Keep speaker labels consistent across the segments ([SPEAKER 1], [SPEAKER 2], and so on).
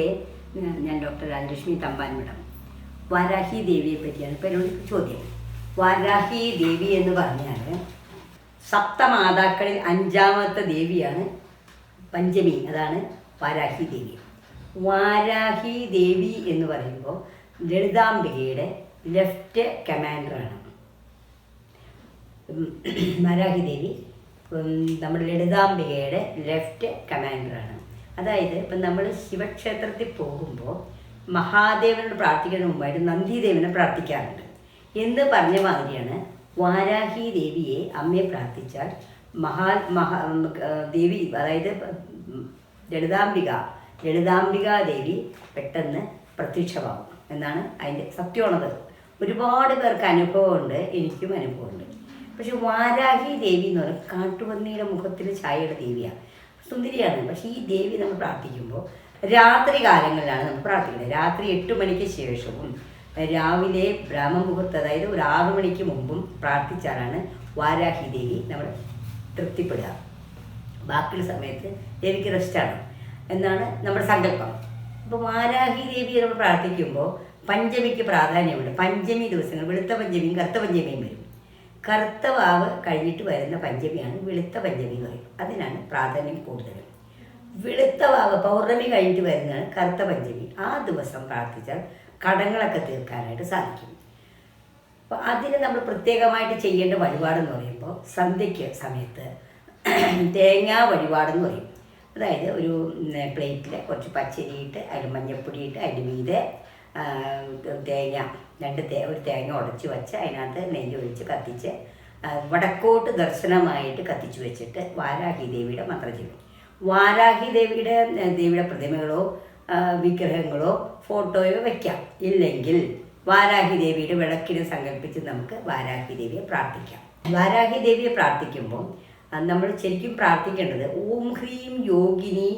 [SPEAKER 1] നമസ്തേ ഞാൻ ഡോക്ടർ രാജലക്ഷ്മി തമ്പാൻവിടം വാരാഹി ദേവിയെ പറ്റിയാണ് ഇപ്പം എന്നോട് ചോദ്യം. വാരാഹി ദേവി എന്ന് പറഞ്ഞാൽ സപ്തമാതാക്കളിൽ അഞ്ചാമത്തെ ദേവിയാണ് പഞ്ചമി അതാണ് വാരാഹി ദേവി. വാരാഹി ദേവി എന്ന് പറയുമ്പോൾ ലളിതാംബികയുടെ ലെഫ്റ്റ് കമാൻഡറാണ്. വാരാഹി ദേവി നമ്മുടെ ലളിതാംബികയുടെ ലെഫ്റ്റ് കമാൻഡറാണ്. അതായത് ഇപ്പം നമ്മൾ ശിവക്ഷേത്രത്തിൽ പോകുമ്പോൾ മഹാദേവനോട് പ്രാർത്ഥിക്കുന്നതിന് മുമ്പായിട്ട് നന്ദിദേവനെ പ്രാർത്ഥിക്കാറുണ്ട്. എന്ന് പറഞ്ഞ മാതിരിയാണ് വാരാഹി ദേവിയെ അമ്മയെ പ്രാർത്ഥിച്ചാൽ മഹാ മഹാ ദേവി അതായത് ലളിതാംബിക ലളിതാംബിക ദേവി പെട്ടെന്ന് പ്രത്യക്ഷമാകും എന്നാണ് അതിന്റെ സത്യമാണത് ഒരുപാട് പേർക്ക് അനുഭവമുണ്ട് എനിക്കും അനുഭവമുണ്ട്. പക്ഷെ വാരാഹി ദേവി എന്ന് പറഞ്ഞാൽ കാട്ടുപന്നിയുടെ മുഖത്തിൽ ചായയുടെ ദേവിയാണ്. സുന്ദരിയാണ്. പക്ഷേ ഈ ദേവി നമ്മൾ പ്രാർത്ഥിക്കുമ്പോൾ രാത്രി കാലങ്ങളിലാണ് നമ്മൾ പ്രാർത്ഥിക്കുന്നത്. രാത്രി എട്ട് മണിക്ക് ശേഷവും രാവിലെ ബ്രാഹ്മമുഹൂർത്തം അതായത് ഒരു ആറു മണിക്ക് മുമ്പും പ്രാർത്ഥിച്ചാലാണ് വാരാഹി ദേവി നമ്മൾ തൃപ്തിപ്പെടുക. ബാക്കിയുള്ള സമയത്ത് ദേവിക്ക് റെസ്റ്റാണ് എന്നാണ് നമ്മുടെ സങ്കല്പം. അപ്പോൾ വാരാഹി ദേവി നമ്മൾ പ്രാർത്ഥിക്കുമ്പോൾ പഞ്ചമിക്ക് പ്രാധാന്യമുണ്ട്. പഞ്ചമി ദിവസങ്ങൾ വെളുത്ത പഞ്ചമിയും കറുത്ത പഞ്ചമിയും വരും. കറുത്ത വാവ് കഴിഞ്ഞിട്ട് വരുന്ന പഞ്ചമിയാണ് വെളുത്ത പഞ്ചമി എന്ന് പറയും. അതിനാണ് പ്രാധാന്യം കൂടുതൽ. വെളുത്ത വാവ് പൗർണമി കഴിഞ്ഞിട്ട് വരുന്നതാണ് കറുത്ത പഞ്ചമി. ആ ദിവസം പ്രാർത്ഥിച്ചാൽ കടങ്ങളൊക്കെ തീർക്കാനായിട്ട് സാധിക്കും. അപ്പോൾ അതിന് നമ്മൾ പ്രത്യേകമായിട്ട് ചെയ്യേണ്ട വഴിപാടെന്ന് പറയുമ്പോൾ സന്ധ്യയ്ക്ക് സമയത്ത് തേങ്ങാ വഴിപാടെന്ന് പറയും. അതായത് ഒരു പ്ലേറ്റിൽ കുറച്ച് പച്ചരിയിട്ട് അരി അതിൽ മഞ്ഞപ്പൊടി ഇട്ട് മീതെ ആ, തേങ്ങ രണ്ട് തേ ഒരു തേങ്ങ ഉടച്ച് വെച്ച് അതിനകത്ത് നെയ്യ് ഒഴിച്ച് കത്തിച്ച് വടക്കോട്ട് ദർശനമായിട്ട് കത്തിച്ചു വെച്ചിട്ട് വാരാഹി ദേവിയുടെ മന്ത്രം ചെയ്യും വാരാഹി ദേവിയുടെ ദേവിയുടെ പ്രതിമകളോ വിഗ്രഹങ്ങളോ ഫോട്ടോയോ വയ്ക്കാം ഇല്ലെങ്കിൽ വാരാഹി ദേവിയുടെ വിളക്കിനെ സങ്കല്പിച്ച് നമുക്ക് വാരാഹി ദേവിയെ പ്രാർത്ഥിക്കാം. വാരാഹി ദേവിയെ പ്രാർത്ഥിക്കുമ്പോൾ നമ്മൾ ശരിക്കും പ്രാർത്ഥിക്കേണ്ടത് ഓം ഹ്രീം യോഗിനി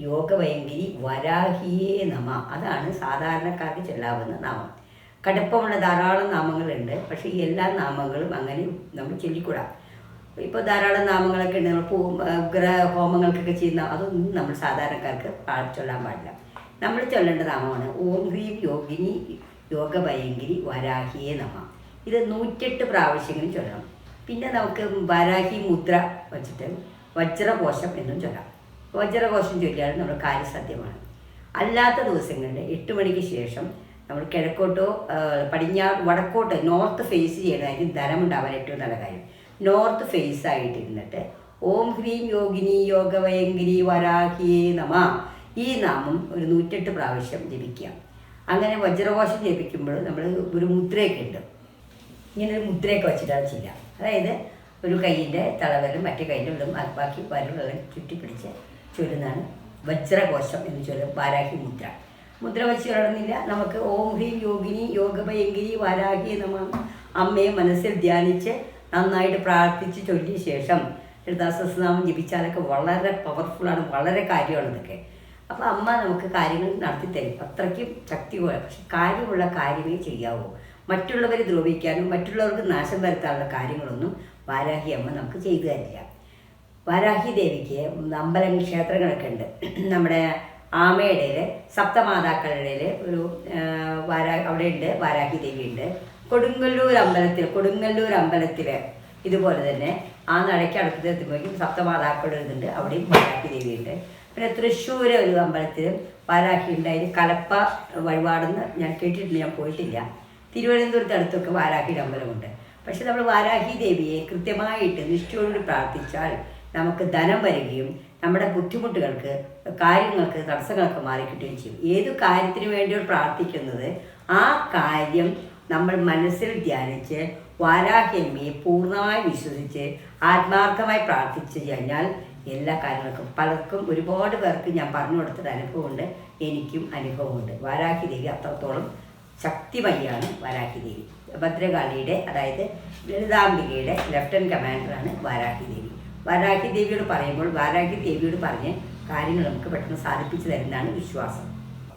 [SPEAKER 1] യോഗഭയങ്കിരി വരാഹിയേ നമ. അതാണ് സാധാരണക്കാർക്ക് ചൊല്ലാവുന്ന നാമം. കടുപ്പമുള്ള ധാരാളം നാമങ്ങളുണ്ട്. പക്ഷേ ഈ എല്ലാ നാമങ്ങളും അങ്ങനെ നമ്മൾ ചൊല്ലിക്കൂടാ. ഇപ്പോൾ ധാരാളം നാമങ്ങളൊക്കെ ഉണ്ട്. പൂ ഗ്രഹ ഹോമങ്ങൾക്കൊക്കെ ചെയ്യുന്ന അതൊന്നും നമ്മൾ സാധാരണക്കാർക്ക് ചൊല്ലാൻ പാടില്ല. നമ്മൾ ചൊല്ലേണ്ട നാമമാണ് ഓം ഹ്രീം യോഗിനി യോഗഭയങ്കരി വരാഹിയേ നമ. ഇത് നൂറ്റെട്ട് പ്രാവശ്യങ്ങളും ചൊല്ലണം. പിന്നെ നമുക്ക് വരാഹി മുദ്ര വച്ചിട്ട് വജ്രകോശം എന്നും ചൊല്ലാം. വജ്രകോശം ചൊല്ലിയാൽ നമ്മൾ കാര്യസാധ്യമാണ് അല്ലാത്ത ദിവസങ്ങളിൽ എട്ട് മണിക്ക് ശേഷം നമ്മൾ കിഴക്കോട്ടോ പടിഞ്ഞാറ് വടക്കോട്ട് നോർത്ത് ഫേസ് ചെയ്യണമായിരിക്കും ധനമുണ്ടാവാൻ ഏറ്റവും നല്ല കാര്യം. നോർത്ത് ഫേസ് ആയിട്ട് ഇരുന്നിട്ട് ഓം ഹ്രീം യോഗിനി യോഗവയങ്കിരി വരാഹിയേ നമ. ഈ നാമം ഒരു നൂറ്റെട്ട് പ്രാവശ്യം ജപിക്കുക. അങ്ങനെ വജ്രകോശം ജപിക്കുമ്പോൾ നമ്മൾ ഒരു മുദ്രയൊക്കെ ഉണ്ട്. ഇങ്ങനെ ഒരു മുദ്രയൊക്കെ വെച്ചിട്ടാണ് ചെയ്യുക. അതായത് ഒരു കൈയിന്റെ തളവലും മറ്റേ കൈയിന്റെ ഇടും ബാക്കി ചുറ്റിപ്പിടിച്ച് ചൊല്ലുന്നതാണ് വജ്രകോശം എന്ന് ചൊല്ലും വാരാഹി മുദ്ര. മുദ്ര വെച്ച് ചൊല്ലണമെന്നില്ല. നമുക്ക് ഓം ഹ്രീം യോഗിനി യോഗഭയങ്കിരി വാരാഹി നമ്മ അമ്മയെ മനസ്സിൽ ധ്യാനിച്ച് നന്നായിട്ട് പ്രാർത്ഥിച്ച് ചൊല്ലിയ ശേഷം ലളിതാസഹസ്രനാമം ജപിച്ചാലൊക്കെ വളരെ പവർഫുള്ളാണ് വളരെ കാര്യമാണ് ഇതൊക്കെ. അപ്പോൾ അമ്മ നമുക്ക് കാര്യങ്ങൾ നടത്തി തരും. അത്രയ്ക്കും ശക്തി പോലെ. പക്ഷെ കാര്യമുള്ള കാര്യമേ ചെയ്യാവൂ. മറ്റുള്ളവരെ ദ്രോഹിക്കാനും മറ്റുള്ളവർക്ക് നാശം വരുത്താനുള്ള കാര്യങ്ങളൊന്നും വാരാഹി അമ്മ നമുക്ക് ചെയ്തു തരില്ല. വാരാഹി ദേവിക്ക് അമ്പലങ്ങൾ ക്ഷേത്രങ്ങളൊക്കെ ഉണ്ട്. നമ്മുടെ ആമയുടെ സപ്തമാതാക്കളുടെ ഒരു വരാ അവിടെ ഉണ്ട് വാരാഹി ദേവി ഉണ്ട്. കൊടുങ്ങല്ലൂർ അമ്പലത്തിൽ കൊടുങ്ങല്ലൂർ അമ്പലത്തിൽ ഇതുപോലെ തന്നെ ആ നടയ്ക്ക് അടുത്തത് എത്തുമ്പോഴേക്കും സപ്തമാതാക്കളുടെ ഇതുണ്ട് അവിടെയും വാരാഹി ദേവി ഉണ്ട്. പിന്നെ തൃശ്ശൂർ ഒരു അമ്പലത്തിൽ വാരാഹി ഉണ്ട്. അതിന് കലപ്പ വഴിപാടെന്ന് ഞാൻ കേട്ടിട്ടില്ല ഞാൻ പോയിട്ടില്ല. തിരുവനന്തപുരത്ത് അടുത്തൊക്കെ വാരാഹിയുടെ അമ്പലമുണ്ട്. പക്ഷെ നമ്മൾ വാരാഹി ദേവിയെ കൃത്യമായിട്ട് നിഷ്ഠയോടുകൂടി പ്രാർത്ഥിച്ചാൽ നമുക്ക് ധനം വരികയും നമ്മുടെ ബുദ്ധിമുട്ടുകൾക്ക് കാര്യങ്ങൾക്ക് തടസ്സങ്ങളൊക്കെ മാറിക്കിട്ടുകയും ചെയ്യും. ഏത് കാര്യത്തിന് വേണ്ടിയോ പ്രാർത്ഥിക്കുന്നത് ആ കാര്യം നമ്മൾ മനസ്സിൽ ധ്യാനിച്ച് വാരാഹിയമ്മയെ പൂർണമായി വിശ്വസിച്ച് ആത്മാർത്ഥമായി പ്രാർത്ഥിച്ചു കഴിഞ്ഞാൽ എല്ലാ കാര്യങ്ങൾക്കും പലർക്കും ഒരുപാട് പേർക്ക് ഞാൻ പറഞ്ഞു കൊടുത്തൊരു അനുഭവമുണ്ട് എനിക്കും അനുഭവമുണ്ട്. വാരാഹി ദേവി അത്രത്തോളം ശക്തിമയാണ് വാരാഹി ദേവി. ഭദ്രകാളിയുടെ അതായത് ലളിതാംബികയുടെ ലെഫ്റ്റനന്റ് കമാൻഡറാണ് വാരാഹി ദേവി. വാരാഹി ദേവിയോട് പറയുമ്പോൾ വാരാഹി ദേവിയോട് പറഞ്ഞ് കാര്യങ്ങൾ നമുക്ക് പെട്ടെന്ന് സാധിപ്പിച്ചു തരുന്നതാണ് വിശ്വാസം.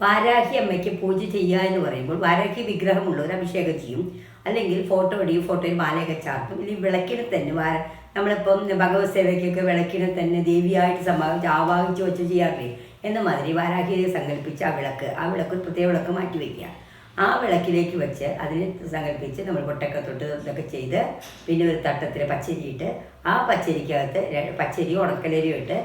[SPEAKER 1] വാരാഹി അമ്മയ്ക്ക് പൂജ ചെയ്യുക എന്ന് പറയുമ്പോൾ വാരാഹി വിഗ്രഹമുള്ളവർ അഭിഷേകം ചെയ്യും. അല്ലെങ്കിൽ ഫോട്ടോ ഇടിയും ഫോട്ടോയിൽ മാലയൊക്കെ ചാർത്തും. ഇല്ലെങ്കിൽ വിളക്കിനെ തന്നെ വാര നമ്മളിപ്പം ഭഗവത് സേവയ്ക്കൊക്കെ വിളക്കിനെ തന്നെ ദേവിയായിട്ട് സമാഹിച്ച് ആവാഹിച്ച് വെച്ച് ചെയ്യാറില്ലേ? എന്ന മാതിരി വാരാഹിയെ സങ്കല്പിച്ച് ആ വിളക്ക് ആ വിളക്ക് പ്രത്യേക വിളക്ക് മാറ്റി വയ്ക്കുക. ആ വിളക്കിലേക്ക് വെച്ച് അതിനെ സങ്കല്പിച്ച് നമ്മൾ കൊട്ടൊക്കെ തൊട്ട് ഇതൊക്കെ ചെയ്ത് പിന്നെ ഒരു തട്ടത്തിൽ പച്ചരി ഇട്ട് ആ പച്ചരിക്കകത്ത് പച്ചരി ഉണക്കലരിയും ഇട്ട്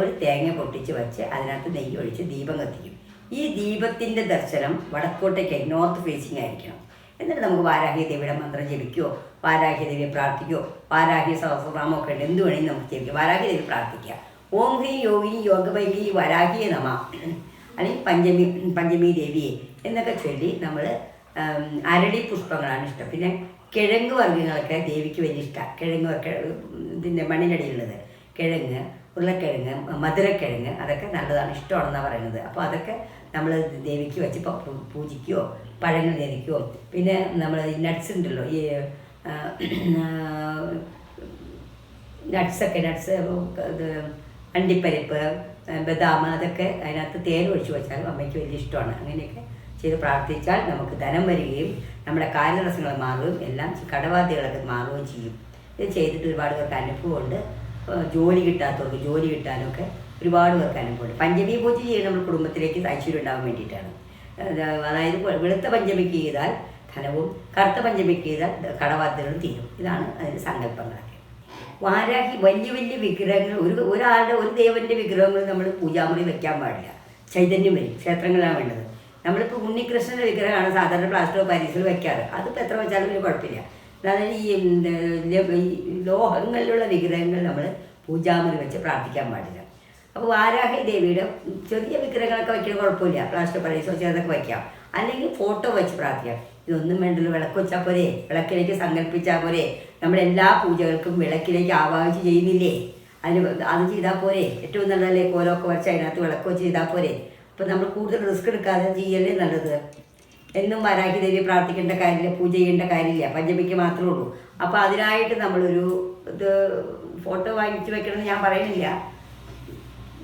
[SPEAKER 1] ഒരു തേങ്ങ പൊട്ടിച്ച് വെച്ച് അതിനകത്ത് നെയ്യ് ഒഴിച്ച് ദീപം കത്തിക്കും. ഈ ദീപത്തിന്റെ ദർശനം വടക്കോട്ടേക്ക് നോർത്ത് ഫേസിംഗ് ആയിരിക്കണം. എന്നിട്ട് നമുക്ക് വാരാഹി ദേവിയുടെ മന്ത്രം ജപിക്കുകയോ വാരാഹി ദേവിയെ പ്രാർത്ഥിക്കുകയോ വാരാഹി സഹസ്രനാമോ ഒക്കെ ഉണ്ട്. എന്ത് വേണമെങ്കിലും നമുക്ക് ജപിക്കാം. വാരാഹി ദേവി പ്രാർത്ഥിക്കുക ഓം ഹ്രീ യോഗിനി യോഗഭൈകി വരാഹിയെ നമ. അല്ലെങ്കിൽ പഞ്ചമി പഞ്ചമി ദേവിയെ എന്നൊക്കെ ചൊല്ലി നമ്മൾ അരളി പുഷ്പങ്ങളാണ് ഇഷ്ടം. പിന്നെ കിഴങ്ങ് വർഗങ്ങളൊക്കെ ദേവിക്ക് വലിയ ഇഷ്ടമാണ് കിഴങ്ങ് ഇതിന്റെ മണ്ണിനടിയിലുള്ളത്. കിഴങ്ങ് ഉരുളക്കിഴങ്ങ് മധുരക്കിഴങ്ങ് അതൊക്കെ നല്ലതാണ് ഇഷ്ടമാണെന്നാണ് പറയുന്നത്. അപ്പോൾ അതൊക്കെ നമ്മൾ ദേവിക്ക് വെച്ച് പൂജിക്കുകയോ പഴങ്ങൾ ധരിക്കുകയോ പിന്നെ നമ്മൾ നട്ട്സ് ഉണ്ടല്ലോ ഈ നട്ട്സൊക്കെ നട്ട്സ് അണ്ടിപ്പരിപ്പ് ബദാം അതൊക്കെ അതിനകത്ത് തേൻ ഒഴിച്ചു വെച്ചാലും അമ്മയ്ക്ക് വലിയ ഇഷ്ടമാണ്. അങ്ങനെയൊക്കെ ചെയ്ത് പ്രാർത്ഥിച്ചാൽ നമുക്ക് ധനം വരികയും നമ്മുടെ കാര്യതടസ്സങ്ങൾ മാറുകയും എല്ലാം കടബാധ്യതകളൊക്കെ മാറുകയും ചെയ്യും. ഇത് ചെയ്തിട്ട് ഒരുപാട് പേർക്ക് അനുഭവമുണ്ട്. ജോലി കിട്ടാത്തവർക്ക് ജോലി കിട്ടാനൊക്കെ ഒരുപാട് പേർക്ക് അനുഭവമുണ്ട്. പഞ്ചമി പൂജ ചെയ്ത് നമ്മുടെ കുടുംബത്തിലേക്ക് ഐശ്വര്യം ഉണ്ടാകാൻ വേണ്ടിയിട്ടാണ്. അതായത് വെളുത്ത പഞ്ചമിക്ക് ചെയ്താൽ ധനവും കറുത്ത പഞ്ചമിക്ക് ചെയ്താൽ കടബാധ്യതകളും തീരും. ഇതാണ് അതിന്റെ സങ്കല്പങ്ങളൊക്കെ. വാരാഹി വലിയ വലിയ വിഗ്രഹങ്ങൾ ഒരു ഒരാളുടെ ഒരു ദേവന്റെ വിഗ്രഹങ്ങൾ നമ്മൾ പൂജാമുറി വെക്കാൻ പാടില്ല. ചൈതന്യം വരും ക്ഷേത്രങ്ങളാണ് വേണ്ടത്. നമ്മളിപ്പോൾ ഉണ്ണികൃഷ്ണന്റെ വിഗ്രഹമാണ് സാധാരണ പ്ലാസ്റ്റർ പാരീസിൽ വെക്കാറ്. അതിപ്പോൾ എത്ര വെച്ചാലും ഒരു കുഴപ്പമില്ല. അതായത് ഈ ലോഹങ്ങളിലുള്ള വിഗ്രഹങ്ങൾ നമ്മൾ പൂജാമുറി വെച്ച് പ്രാർത്ഥിക്കാൻ പാടില്ല. അപ്പോൾ വാരാഹി ദേവിയുടെ ചെറിയ വിഗ്രഹങ്ങളൊക്കെ വയ്ക്കുന്ന കുഴപ്പമില്ല. പ്ലാസ്റ്റർ പാരീസോ ചെറുതൊക്കെ വയ്ക്കാം അല്ലെങ്കിൽ ഫോട്ടോ വെച്ച് പ്രാർത്ഥിക്കാം. ഇതൊന്നും വേണ്ടല്ലോ വിളക്ക് വെച്ചാൽ പോരെ വിളക്കിലേക്ക് സങ്കല്പിച്ചാൽ പോരെ. നമ്മുടെ എല്ലാ പൂജകൾക്കും വിളക്കിലേക്ക് ആവാഹിച്ച് ചെയ്യുന്നില്ലേ? അതിന് അത് ചെയ്താൽ പോരെ? ഏറ്റവും നല്ലതല്ലേ കോലമൊക്കെ വരച്ച് അതിനകത്ത് വിളക്കോ ചെയ്താൽ പോരെ? അപ്പം നമ്മൾ കൂടുതൽ റിസ്ക് എടുക്കാതെ ചെയ്യല്ലേ നല്ലത്? എന്നും വരാഹി ദേവി പ്രാർത്ഥിക്കേണ്ട കാര്യമില്ല പൂജ ചെയ്യേണ്ട കാര്യമില്ല പഞ്ചമിക്ക് മാത്രമേ ഉള്ളൂ. അപ്പോൾ അതിനായിട്ട് നമ്മളൊരു ഇത് ഫോട്ടോ വാങ്ങിച്ച് വെക്കണമെന്ന് ഞാൻ പറയുന്നില്ല.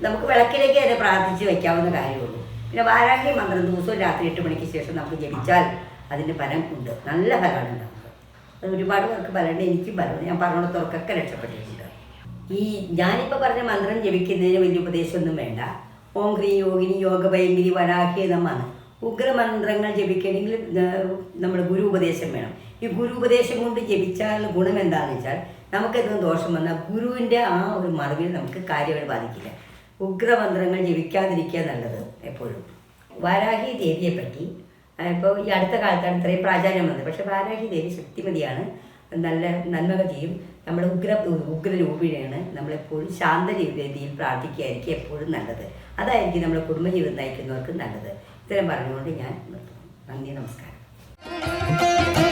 [SPEAKER 1] നമുക്ക് വിളക്കിലേക്ക് തന്നെ പ്രാർത്ഥിച്ച് വയ്ക്കാവുന്ന കാര്യമുള്ളൂ പിന്നെ വാരാഹി മന്ത്രം ദിവസവും രാത്രി എട്ട് മണിക്ക് ശേഷം നമുക്ക് ജപിച്ചാൽ അതിന് ഫലം ഉണ്ട്. നല്ല ഫലമാണ് അത് ഒരുപാട് പേർക്ക് ഫലമുണ്ട് എനിക്കും ഫലമുണ്ട് ഞാൻ പറഞ്ഞിടത്തോർക്കൊക്കെ രക്ഷപ്പെട്ടിട്ടുണ്ട്. ഈ ഞാനിപ്പോൾ പറഞ്ഞ മന്ത്രം ജപിക്കുന്നതിന് വലിയ ഉപദേശമൊന്നും വേണ്ട. ഓം ഹ്രീ യോഗിനി യോഗ ഭയങ്കരി വരാഹി എന്നാണ് ഉഗ്രമന്ത്രങ്ങൾ ജപിക്കണമെങ്കിൽ നമ്മൾ ഗുരു ഉപദേശം വേണം. ഈ ഗുരു ഉപദേശം കൊണ്ട് ജപിച്ചാൽ ഗുണം എന്താണെന്ന് വെച്ചാൽ നമുക്കെന്തും ദോഷം വന്നാൽ ഗുരുവിന്റെ ആ ഒരു മറവിൽ നമുക്ക് കാര്യങ്ങൾ ബാധിക്കില്ല. ഉഗ്രമന്ത്രങ്ങൾ ജപിക്കാതിരിക്കുക നല്ലത് എപ്പോഴും. വരാഹി ദേവിയെ പറ്റി ഇപ്പോൾ ഈ അടുത്ത കാലത്താണ് ഇത്രയും പ്രാചാര്യം വന്നത്. പക്ഷേ വാരാഹി ദേവി ശക്തിമതിയാണ്. നല്ല നന്മക ചെയ്യും. നമ്മൾ ഉഗ്ര ഉഗ്രരൂപിണിയാണ് നമ്മളെപ്പോഴും ശാന്ത രീതിയിൽ പ്രാർത്ഥിക്കുകയായിരിക്കും എപ്പോഴും നല്ലത്. അതായിരിക്കും നമ്മുടെ കുടുംബജീവിതം നയിക്കുന്നവർക്ക് നല്ലത്. ഇത്തരം പറഞ്ഞുകൊണ്ട് ഞാൻ നിർത്തുന്നു. നന്ദി നമസ്കാരം.